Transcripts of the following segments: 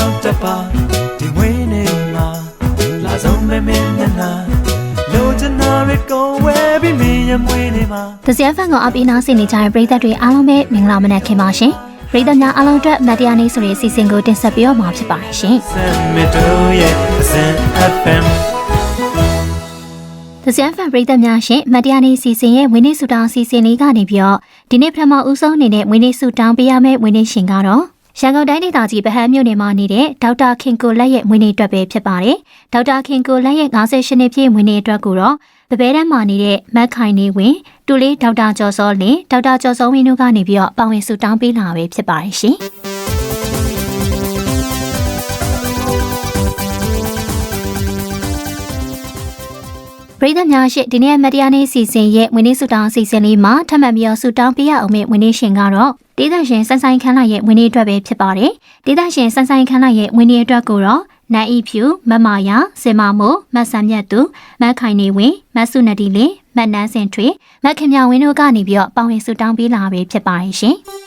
ကြောင့်တပါဒီမွေးနေမှာလာဆုံးမဲမဲနနာလိုချင်တာတွေကိုဝဲပြီးမင်းရဲ့မွေးနေမှာ။သစရဖန်ကအပီနာဆင်နေကြတဲ့ပရိသတ်တွေအားလုံးပဲမင်္ဂလာမနက်ခင်းပါရှင်။ပရိသတ်များအားလုံးအတွက်မတ်တရားနေ့ဆိုတဲ့စီစဉ်ကိုတင်ဆက်ပေးတော့မှာဖြစ်ပါတယ်ရှင်စံမတို့ရဲ့စံ FM ။သစရဖန်ပရိသတ်များရှင်မတ်တရားနေ့စီစဉ်ရဲ့ဝင်းနေစုတောင်းစီစဉ်လေးကနေပြီးတော့ဒီနေ့ပထမဦးဆုံးအနေနဲ့ဝင်းနေစုတောင်းပေးရမယ့်ဝင်းနေရှင်ကတော့ ရန်ကုန်တိုင်းဒေသကြီးဗဟန်းမြို့နယ်မှာနေတဲ့ဒေါက်တာခင်ကိုလက်ရဲ့ဝင်းနေအတွက်ပဲဖြစ်ပါတယ်။ဒေါက်တာခင်ကိုလက်ရဲ့58နှစ်ပြည့်ဝင်းနေအတွက်ကိုတော့ပပဲတန်းမှာနေတဲ့မက်ခိုင်နေဝင်တူလေးဒေါက်တာကျော်စောလင်ဒေါက်တာကျော်စောဝင်းတို့ကနေပြီးတော့ပါဝင်စုတောင်းပေးလာပဲဖြစ်ပါတယ်ရှင်။ပရိသတ်များရှိဒီနေ့မတရားနေ့စီစဉ်ရဲ့ဝင်းနေစုတောင်းစီစဉ်လေးမှာထပ်မံပြီးတော့စုတောင်းပေးရအောင်မယ့်ဝင်းနေရှင်ကတော့ ဒေသရှင်စန်းဆိုင်ခန်းလိုက်ရဲ့ဝင်းနေအတွက်ပဲဖြစ်ပါတယ်။ဒေသရှင်စန်းဆိုင်ခန်းလိုက်ရဲ့ဝင်းနေအတွက်ကိုတော့နိုင်ဤဖြူမမယာစင်မမို့မတ်ဆန်မြတ်သူမတ်ခိုင်နေဝင်မတ်စုနဒီလင်းမတ်နန်းစင်ထွေမတ်ခင်မြောင်ဝင်းတို့ကနေပြီးတော့ပေါဝင်စုတောင်းပေးလာပဲဖြစ်ပါတယ်ရှင်။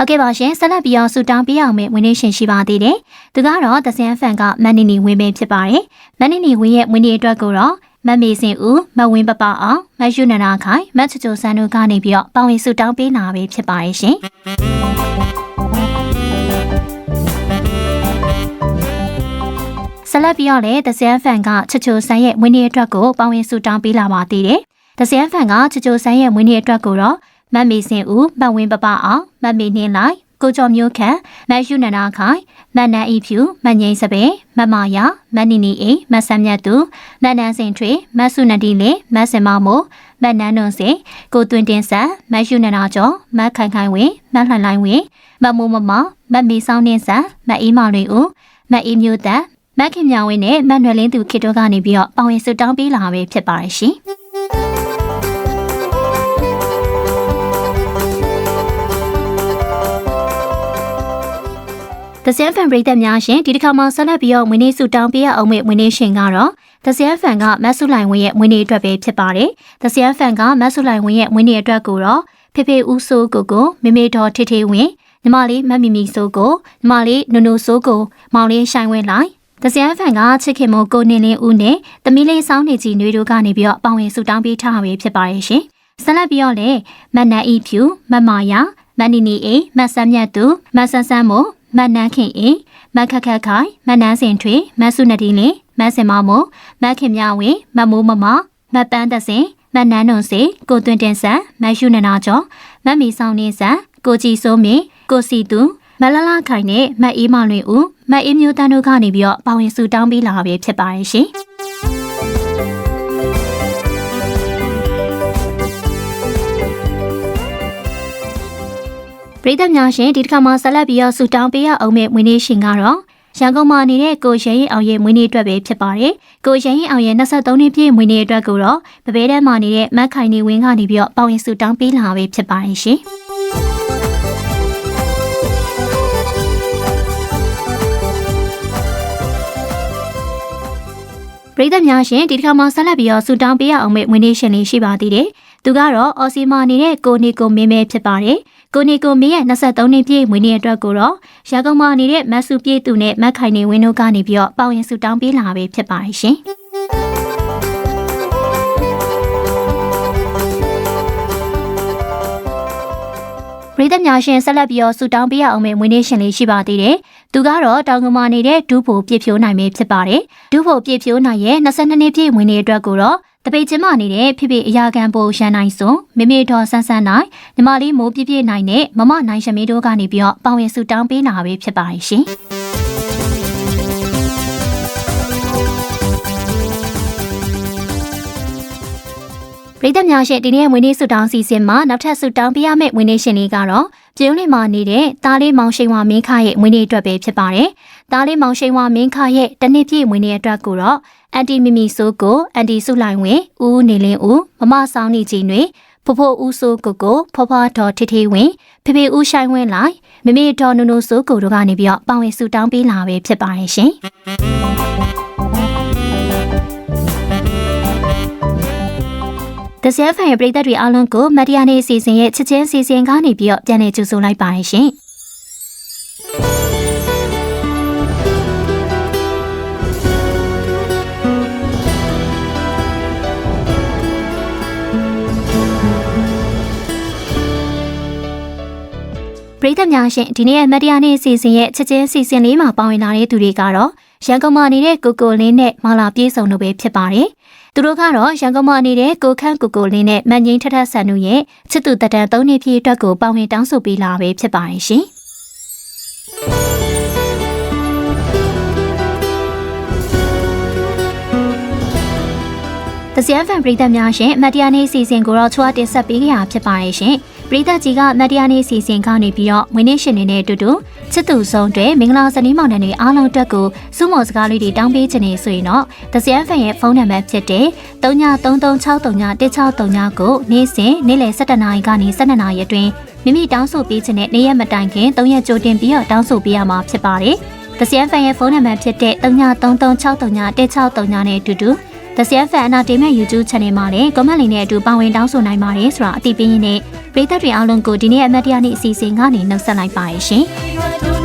ဟုတ်ကဲ့ပါရှင်ဆက်လက်ပြီးအောင်ဆူတောင်းပေးအောင်မယ့်ဝင်နေရှင်ရှိပါသေးတယ်။သူကတော့သစင်ဖန်ကမန်နီနီဝင်ပဲဖြစ်ပါတယ်။မန်နီနီဝင်ရဲ့ဝင်နေအတွက်ကိုတော့ မတ်မေစင်ဦးမတ်ဝင်းပပအောင်မတ်ယူနနာခိုင်မတ်ချူချူဆန်တို့ကနေပြီးတော့ပါဝင်ဆူတောင်းပေးလာပဲဖြစ်ပါတယ်ရှင်။ဆက်လက်ပြီးတော့လည်းသစင်ဖန်ကချူချူဆန်ရဲ့ဝင်နေအတွက်ကိုပါဝင်ဆူတောင်းပေးလာပါသေးတယ်။သစင်ဖန်ကချူချူဆန်ရဲ့ဝင်နေအတွက်ကိုတော့မတ်မီစင်ဦးမတ်ဝင်းပပအောင်မတ်မီနှင်းလိုက် ကိုကျော်မျိုးခန့်မတ်ယူနနာခိုင်မတ်နန်ဤဖြူမတ်ငိမ့်စပယ်မတ်မာယာမတ်နီနီအိမတ်ဆမ်မြတ်သူမတ်နန်စင်ထွေမတ်ဆုနဒီလေမတ်စင်မမို့မတ်နန်နွန်စင်ကိုတွင်တင်ဆန်မတ်ယူနနာကျော်မတ်ခိုင်ခိုင်ဝင်းမတ်လှန်လိုင်းဝင်းမတ်မိုးမမမတ်မီဆောင်နှင်းဆန်မတ်အေးမောင်တွေဦးမတ်အေးမျိုးသက်မတ်ခင်မြောင်ဝင်းနဲ့မတ်နွယ်လင်းသူခေတို့ကနေပြီးတော့ပဝင်ဆွတောင်းပေးလာပဲဖြစ်ပါရဲ့ရှင် The Same Fan ပရိသတ်များရှင်ဒီတစ်ခါမှဆက်လက်ပြီးတော့ဝင်းနေစုတောင်းပေးရအောင်မယ့်ဝင်းနေရှင်ကတော့ The Same Fan ကမတ်ဆုလိုင်ဝင်းရဲ့ဝင်းနေအတွက်ပဲဖြစ်ပါတယ်။ The Same Fan ကမတ်ဆုလိုင်ဝင်းရဲ့ဝင်းနေအတွက်ကိုတော့ဖေဖေဦးစိုးကိုကိုမေမေတော်ထေထေဝင်းညီမလေးမတ်မီမီစိုးကိုညီမလေးနုနုစိုးကိုမောင်လေးရှိုင်ဝင်းလိုက်တစရန်ဖန်ကချစ်ခင်မို့ကိုနေလင်းဦးနဲ့တမီးလေးစောင်းနေကြီးနှွေတို့ကနေပြီးတော့ပေါဝင်ဆူတောင်းပေးထားပဲဖြစ်ပါရဲ့ရှင်။ဆက်လက်ပြီးတော့လေမတ်နန်ဤဖြူမတ်မာယာမတ်နီနီအိမတ်ဆမ်းမြတ်သူမတ်ဆန်းဆန်းမို့ မတ်နန်းခင်အိမတ်ခက်ခက်ခိုင်မတ်နန်းစင်ထွေမတ်စုနဒီလင်းမတ်စင်မမို့မတ်ခင်မြဝင်းမတ်မိုးမမမတ်ပန်းတစင်မတ်နန်းနုံစေကိုတွင်တင်ဆန်မတ်ယူနနာကျော်မတ်မီဆောင်နေဆန်ကိုကြည်စိုးမင်းကိုစီသူမလလခိုင်နဲ့မတ်အေးမောင်လွင်ဦးမတ်အေးမျိုးတန်းတို့ကနေပြီးတော့ပါဝင်စုတောင်းပေးလာပဲဖြစ်ပါရဲ့ရှင် ရိသတ်များရှင်ဒီတစ်ခါမှာဆက်လက်ပြီးတော့ဆူတောင်းပေးရအောင်မယ့်ဝင်းနေရှင်ကတော့ရန်ကုန်မှာနေတဲ့ကိုရရင်အောင်ရဲ့မွေးနေ့အတွက်ပဲဖြစ်ပါတယ်။ကိုရရင်အောင်ရဲ့23နှစ်ပြည့်မွေးနေ့အတွက်ကိုတော့ပပဲတန်းမှာနေတဲ့မတ်ခိုင်နေဝင်းကနေပြီးတော့ပေါဝင်ဆူတောင်းပေးလာပဲဖြစ်ပါတယ်ရှင်။ပရိသတ်များရှင်ဒီတစ်ခါမှဆက်လက်ပြီးတော့ဆူတောင်းပေးရအောင်မယ့်ဝင်းနေရှင်လေးရှိပါသေးတယ်။ သူကတော့အော်စီမာနေတဲ့ကိုနေကိုမင်းမဲဖြစ်ပါတယ်။ကိုနေကိုမင်းရဲ့23နှစ်ပြည့်မွေးနေ့အတွက်ကိုတော့ရာကုန်မာနေတဲ့မတ်စုပြည့်သူနဲ့မတ်ခိုင်နေဝင်းတို့ကနေပြီးတော့ပေါဝင်ဆူတောင်းပေးလာပဲဖြစ်ပါတယ်ရှင်။ပရိသတ်များရှင်ဆက်လက်ပြီးတော့ဆူတောင်းပေးရအောင်မယ့်မွေးနေ့ရှင်လေးရှိပါသေးတယ်။ သူကတော့တောင်ကမာနေတဲ့ဒူးဖို့ပြည့်ဖြိုးနိုင်ပဲဖြစ်ပါတယ်။ဒူးဖို့ပြည့်ဖြိုးနိုင်ရဲ့22နှစ်ပြည့်မွေးနေ့အတွက်ကိုတော့တပိတ်ချင်းမနေတဲ့ဖိဖိအရာခံပိုရန်နိုင်စွန်မိမိတော်ဆန်းဆန်းနိုင်ညီမလေးမိုးပြည့်ပြည့်နိုင်နဲ့မမနိုင်ရှမီတို့ကနေပြီးတော့ပေါဝင်ဆူတောင်းပေးလာပဲဖြစ်ပါတယ်ရှင်။ပရိသတ်များရှင်ဒီနေ့ရဲ့ဝင်းနေဆုတောင်းစီစဉ်မှာနောက်ထပ်ဆုတောင်းပေးရမယ့်ဝင်းနေရှင်လေးကတော့ ပြုံးလေးမှာနေတဲ့တားလေးမောင်ရှိန်ဝါမင်းခရဲ့ဝင်းနေအတွက်ပဲဖြစ်ပါတယ်။တားလေးမောင်ရှိန်ဝါမင်းခရဲ့တနှစ်ပြည့်ဝင်းနေအတွက်ကိုတော့အန်တီမီမီဆိုကိုအန်တီစုလိုင်ဝင်ဦးနေလင်းဦးမမဆောင်နေကြီးတွေဖိုးဖိုးဦးဆိုကိုကိုဖွားဖွားတော်ထေထေဝင်ဖေဖေဦးရှိုင်းဝင်းလိုက်မမေတော်နုနုဆိုကိုတို့ကနေပြီးတော့ပါဝင်ဆုတောင်းပေးလာပဲဖြစ်ပါတယ်ရှင်။ The Self Fan ရဲ့ပရိသတ်တွေအားလုံးကိုမတ်တရားနေ့အစီအစဉ်ရဲ့ချစ်ချင်းစီစဉ်ကနေပြီးတော့ပြန်လည်ကြိုဆိုလိုက်ပါတယ်ရှင်။ပရိသတ်များရှင်ဒီနေ့ရဲ့မတ်တရားနေ့အစီအစဉ်ရဲ့ချက်ချင်းအစီအစဉ်လေးမှာပါဝင်လာတဲ့သူတွေကတော့ ရန်ကုန်မှာနေတဲ့ကိုကိုလင်းနဲ့မာလာပြေးဆောင်တို့ပဲဖြစ်ပါတယ်။သူတို့ကတော့ရန်ကုန်မှာနေတဲ့ကိုခန့်ကိုကိုလင်းနဲ့မန်ငင်းထထဆန်တို့ရဲ့ချစ်သူတတန်၃နှစ်ပြည့်အတွက်ကိုပါဝင်တောင်းဆိုပေးလာပဲဖြစ်ပါတယ်ရှင်။။တစရန်ဖန်ပရိသတ်များရှင်မတ်တရားနေ့အစီအစဉ်ကိုတော့ချွာတင်ဆက်ပေးကြရဖြစ်ပါရဲ့ရှင်။ ပရိသတ်ကြီးကမတ်တရားနေ့အစီအစဉ်ကနေပြီးတော့မွေးနေ့ရှင်တွေနဲ့အတူတူချစ်သူဆုံးတွေမင်္ဂလာဇနီးမောင်နှံတွေအားလုံးအတွက်ကိုစုမော်စကားလေးတွေတောင်းပေးခြင်းနေဆိုရင်တော့တစရန်ဖန်ရဲ့ဖုန်းနံပါတ်ဖြစ်တဲ့39336339ကိုနေ့စဉ်နေ့လယ်7:00နာရီကနေ12:00နာရီအတွင်းမိမိတောင်းဆိုပေးခြင်းနဲ့နေ့ရက်မတိုင်ခင်3ရက်ကြိုတင်ပြီးတော့တောင်းဆိုပေးရမှာဖြစ်ပါတယ်။တစရန်ဖန်ရဲ့ဖုန်းနံပါတ်ဖြစ်တဲ့39336339နဲ့အတူတူ The CF Fan Entertainment YouTube Channel မှာလည်း comment လေးနဲ့အတူပါဝင်တောင်းဆိုနိုင်ပါတယ်ဆိုတာအသိပေးရင်းနဲ့ပရိသတ်တွေအားလုံးကိုဒီနေ့အမတ်တရားနေ့အစီအစဉ်ကနေနှုတ်ဆက်လိုက်ပါရရှင်။